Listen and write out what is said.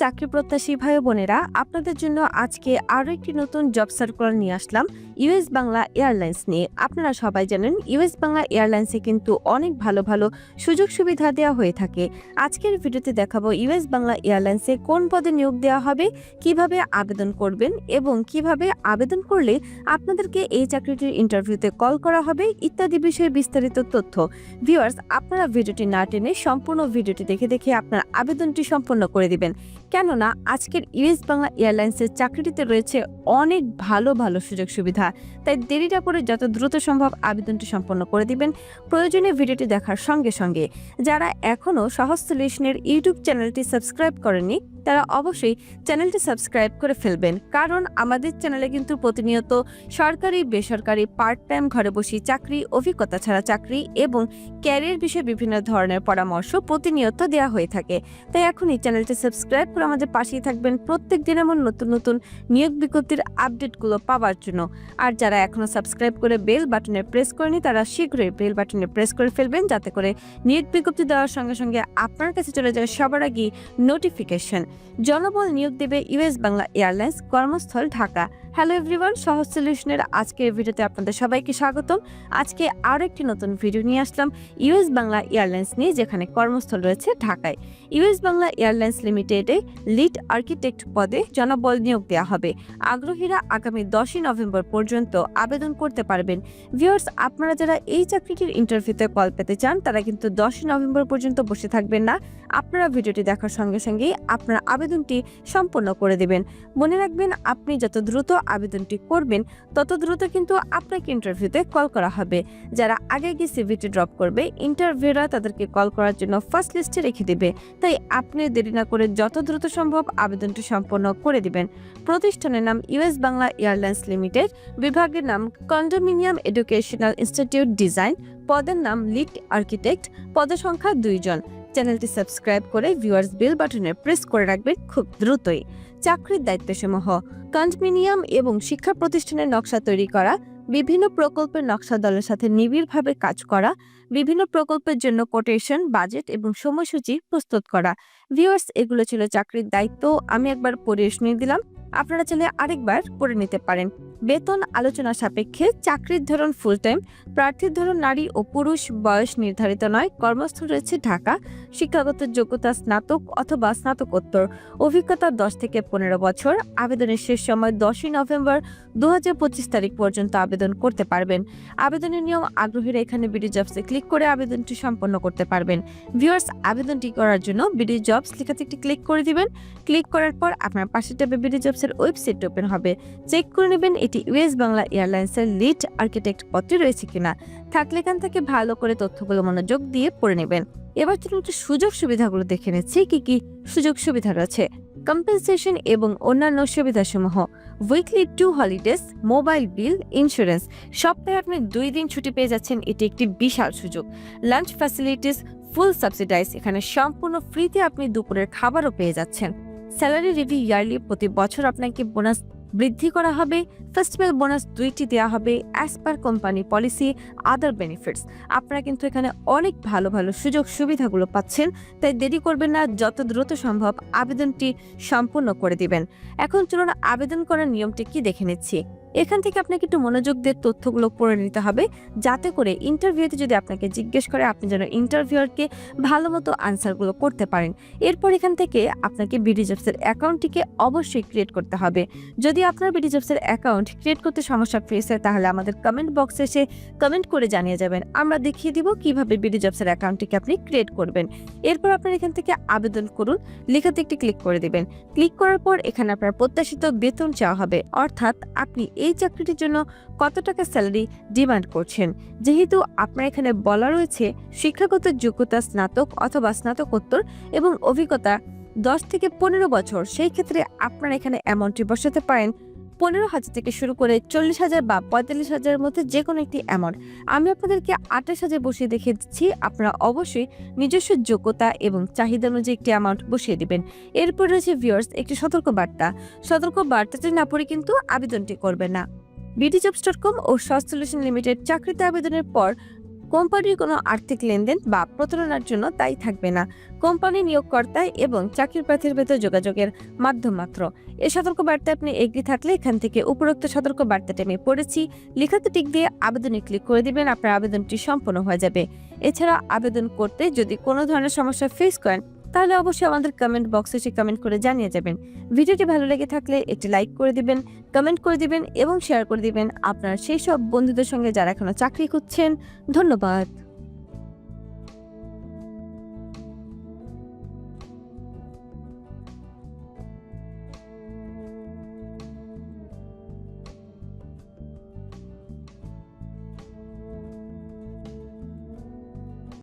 চাকরি প্রত্যাশী ভাই বোনেরা, আপনাদের জন্য আজকে আরও একটি নতুন জব সার্কুলার নিয়ে আসলাম ইউএস বাংলা এয়ারলাইন্স নিয়ে। আপনারা সবাই জানেন ইউএস বাংলা এয়ারলাইন্সে কিন্তু অনেক ভালো ভালো সুযোগ সুবিধা দেওয়া হয়ে থাকে। আজকের ভিডিওতে দেখাবো ইউএস বাংলা এয়ারলাইন্সে কোন পদে নিয়োগ দেওয়া হবে, কীভাবে আবেদন করবেন এবং কীভাবে আবেদন করলে আপনাদেরকে এই চাকরিটির ইন্টারভিউতে কল করা হবে ইত্যাদি বিষয়ে বিস্তারিত তথ্য। ভিউয়ার্স আপনারা ভিডিওটি না টেনে সম্পূর্ণ ভিডিওটি দেখে দেখে আপনার আবেদনটি সম্পন্ন করে দিবেন। কেননা আজকের ইউএস বাংলা এয়ারলাইন্সের চাকরিটিতে রয়েছে অনেক ভালো ভালো সুযোগ সুবিধা। তাই দেরিটা করে যত দ্রুত সম্ভব আবেদনটি সম্পন্ন করে দিবেন। প্রয়োজনীয় ভিডিওটি দেখার সঙ্গে সঙ্গে। যারা এখনও সহজ সলিউশনের ইউটিউব চ্যানেলটি সাবস্ক্রাইব করেননি তারা অবশ্যই চ্যানেলটি সাবস্ক্রাইব করে ফেলবেন। কারণ আমাদের চ্যানেলে কিন্তু প্রতিনিয়ত সরকারি, বেসরকারি পার্ট টাইম ঘরে বসে চাকরি, অভিজ্ঞতা ছাড়া চাকরি এবং ক্যারিয়ার বিষয়ে বিভিন্ন ধরনের পরামর্শ প্রতিনিয়ত দেওয়া হয়ে থাকে। তাই এখন এই চ্যানেলটি সাবস্ক্রাইব করে আমাদের পাশেই থাকবেন প্রত্যেক দিন এমন নতুন নতুন নিয়োগ বিজ্ঞপ্তির আপডেটগুলো পাওয়ার জন্য। আর যারা এখনও সাবস্ক্রাইব করে বেল বাটনে প্রেস করেনি, তারা শীঘ্রই বেল বাটনে প্রেস করে ফেলবেন যাতে করে নিয়োগ বিজ্ঞপ্তি দেওয়ার সঙ্গে সঙ্গে আপনার কাছে চলে যায় সবার আগে নোটিফিকেশন জনবল নিয়োগ দেবে ইউএস বাংলা এয়ারলাইন্স কর্মস্থল ঢাকা। হ্যালো এভরিওয়ান সহজ সলিউশনের আজকের ভিডিওতে আপনাদের সবাইকে স্বাগতম। আজকে আরও একটি নতুন ভিডিও নিয়ে আসলাম ইউএস বাংলা এয়ারলাইন্স নিয়ে, যেখানে কর্মস্থল রয়েছে ঢাকায়। ইউএস বাংলা এয়ারলাইন্স লিমিটেডে লিড আর্কিটেক্ট পদে জনবল নিয়োগ দেওয়া হবে। আগ্রহীরা আগামী দশই নভেম্বর পর্যন্ত আবেদন করতে পারবেন। ভিউয়ার্স, আপনারা যারা এই চাকরিটির ইন্টারভিউতে কল পেতে চান, তারা কিন্তু দশই নভেম্বর পর্যন্ত বসে থাকবেন না। আপনারা ভিডিওটি দেখার সঙ্গে সঙ্গেই আপনার আবেদনটি সম্পন্ন করে দেবেন। মনে রাখবেন, আপনি যত দ্রুত আবেদনটি করবেন, তত দ্রুত কিন্তু আপনাকে ইন্টারভিউতে কল করা হবে। যারা আগে গিয়ে সিভিটি ড্রপ করবে ইন্টারভিউরা তাদেরকে কল করার জন্য ফার্স্ট লিস্টে রেখে দেবে। তাই আপনি দেরি না করে যত দ্রুত সম্ভব আবেদনটি সম্পন্ন করে দিবেন। প্রতিষ্ঠানের নাম ইউএস বাংলা এয়ারলাইন্স লিমিটেড বিভাগের নাম কন্ডোমিনিয়াম এডুকেশনাল ইনস্টিটিউট ডিজাইন পদের নাম লিড আর্কিটেক্ট পদের সংখ্যা দুইজন চ্যানেলটি সাবস্ক্রাইব করে ভিউয়ার্স বেল বাটনে প্রেস করে রাখবেন খুব দ্রুতই। চাকরির দায়িত্বসমূহ, কন্ডমিনিয়াম এবং শিক্ষা প্রতিষ্ঠানের নকশা তৈরি করা, বিভিন্ন প্রকল্পের নকশা দলের সাথে নিবিড়ভাবে কাজ করা বিভিন্ন প্রকল্পের জন্য কোটেশন বাজেট এবং সময়সূচি প্রস্তুত করা। ভিউয়ার্স এগুলো ছিল চাকরির দায়িত্ব, আমি একবার পড়ে শুনিয়ে দিলাম। আপনারা চাইলে আরেকবার পড়ে নিতে পারেন। বেতন আলোচনা সাপেক্ষে চাকরির ধরন ফুল টাইম প্রার্থীর ধরন নারী ও পুরুষ, বয়স নির্ধারিত নয়। কর্মস্থল রয়েছে ঢাকা। শিক্ষাগত যোগ্যতা স্নাতক অথবা স্নাতকোত্তর। অভিজ্ঞতা দশ থেকে পনেরো বছর। আবেদনের শেষ সময় দশই নভেম্বর দু হাজার পঁচিশ তারিখ পর্যন্ত আবেদন করতে পারবেন। আবেদনের নিয়ম আগ্রহীরা এখানে বিডি জবসে ক্লিক করে আবেদনটি সম্পন্ন করতে পারবেন। ভিউয়ার্স, আবেদনটি করার জন্য বিডি জবস লেখাতে একটি ক্লিক করে দিবেন। ক্লিক করার পর আপনার পাশে ট্যাবে বিডি জবসের ওয়েবসাইট ওপেন হবে। চেক করে নেবেন এটি ইউএস বাংলা এয়ারলাইন্সের লিড আর্কিটেক্ট পদটি রয়েছে কিনা। থাকলে এখান থেকে ভালো করে তথ্যগুলো মনোযোগ দিয়ে পড়ে নেবেন। এবার চলুন সুযোগ সুবিধাগুলো দেখে নিচ্ছি। কি কি সুযোগ সুবিধা রয়েছে? কম্পেনসেশন এবং অন্যান্য সুবিধাসমূহ weekly two holidays mobile bill insurance সপ্তাহে আপনি দুই দিন ছুটি পেয়ে যাচ্ছেন, এটি একটি বিশাল সুযোগ। লাঞ্চ ফ্যাসিলিটিস ফুল সাবসিডাইজ এখানে সম্পূর্ণ ফ্রিতে আপনি দুপুরের খাবারও পেয়ে যাচ্ছেন। স্যালারি রিভিউ ইয়ারলি প্রতি বছর আপনাকে বোনাস বৃদ্ধি করা হবে। ফেস্টিভ্যাল বোনাস দুইটি দেওয়া হবে as per company policy other benefits আপনারা কিন্তু এখানে অনেক ভালো ভালো সুযোগ সুবিধাগুলো পাচ্ছেন, তাই দেরি করবেন না, যত দ্রুত সম্ভব আবেদনটি সম্পূর্ণ করে দিবেন। এখন চলুন আবেদন করার নিয়মটি কি দেখে নিচ্ছি। এখান থেকে আপনাকে একটু মনোযোগ দিয়ে তথ্যগুলো পড়ে নিতে হবে, যাতে করে ইন্টারভিউতে যদি আপনাকে জিজ্ঞেস করে, আপনি যেন ইন্টারভিউয়ারকে ভালো মতো আনসারগুলো করতে পারেন। এরপর এখান থেকে আপনাকে বিডি জবসের অ্যাকাউন্টটিকে অবশ্যই ক্রিয়েট করতে হবে। যদি আপনার বিডি জবসের অ্যাকাউন্ট ক্রিয়েট করতে সমস্যা ফেস হয়, তাহলে আমাদের কমেন্ট বক্সে এসে কমেন্ট করে জানিয়ে যাবেন। আমরা দেখিয়ে দিব কীভাবে বিডি জবসের অ্যাকাউন্টটিকে আপনি ক্রিয়েট করবেন। এরপর আপনার এখান থেকে আবেদন করুন, লেখাতে একটি ক্লিক করে দিবেন। ক্লিক করার পর এখানে আপনার প্রত্যাশিত বেতন চাওয়া হবে। অর্থাৎ আপনি এই চাকরিটির জন্য কত টাকা স্যালারি ডিমান্ড করছেন? যেহেতু আপনার এখানে বলা রয়েছে, শিক্ষাগত যোগ্যতা স্নাতক অথবা স্নাতকোত্তর এবং অভিজ্ঞতা দশ থেকে পনেরো বছর, সেই ক্ষেত্রে আপনারা এখানে অ্যামাউন্টটি বসাতে পারেন পনেরো হাজার থেকে শুরু করে চল্লিশ হাজার বা পঁয়তাল্লিশ হাজারের মধ্যে যে কোনো একটি অ্যামাউন্ট আমি আপনাদেরকে আঠাশ হাজার বসিয়ে দেখে দিচ্ছি। আপনারা অবশ্যই নিজস্ব যোগ্যতা এবং চাহিদা অনুযায়ী একটি অ্যামাউন্ট বসিয়ে দেবেন। এরপর রয়েছে ভিউয়ার্স একটি সতর্ক বার্তা। সতর্ক বার্তাটি না পড়ে কিন্তু আবেদনটি করবে না। বিডি জবস ডট কম ও সস লিমিটেড চাকরিতে আবেদনের পর কোম্পানির কোনো আর্থিক লেনদেন বা প্রতারণার জন্য দায়ী থাকবে না। কোম্পানি নিয়োগকর্তা এবং চাকরির প্রার্থীর ভেতর যোগাযোগের মাধ্যম মাত্র। এ সতর্ক বার্তা আপনি এগ্রি থাকলে এখান থেকে উপরোক্ত সতর্ক বার্তাটি আমি পড়েছি। লিখাতে টিক দিয়ে আবেদনে ক্লিক করে দিবেন, আপনার আবেদনটি সম্পন্ন হয়ে যাবে। এছাড়া আবেদন করতে যদি কোনো ধরনের সমস্যা ফেস করেন তাহলে অবশ্যই আমাদের কমেন্ট বক্সে সে কমেন্ট করে জানিয়ে যাবেন। ভিডিওটি ভালো লেগে থাকলে একটি লাইক করে দিবেন কমেন্ট করে দিবেন এবং শেয়ার করে দিবেন আপনার সেই সব বন্ধুদের সঙ্গে যারা এখনও চাকরি করছেন ধন্যবাদ।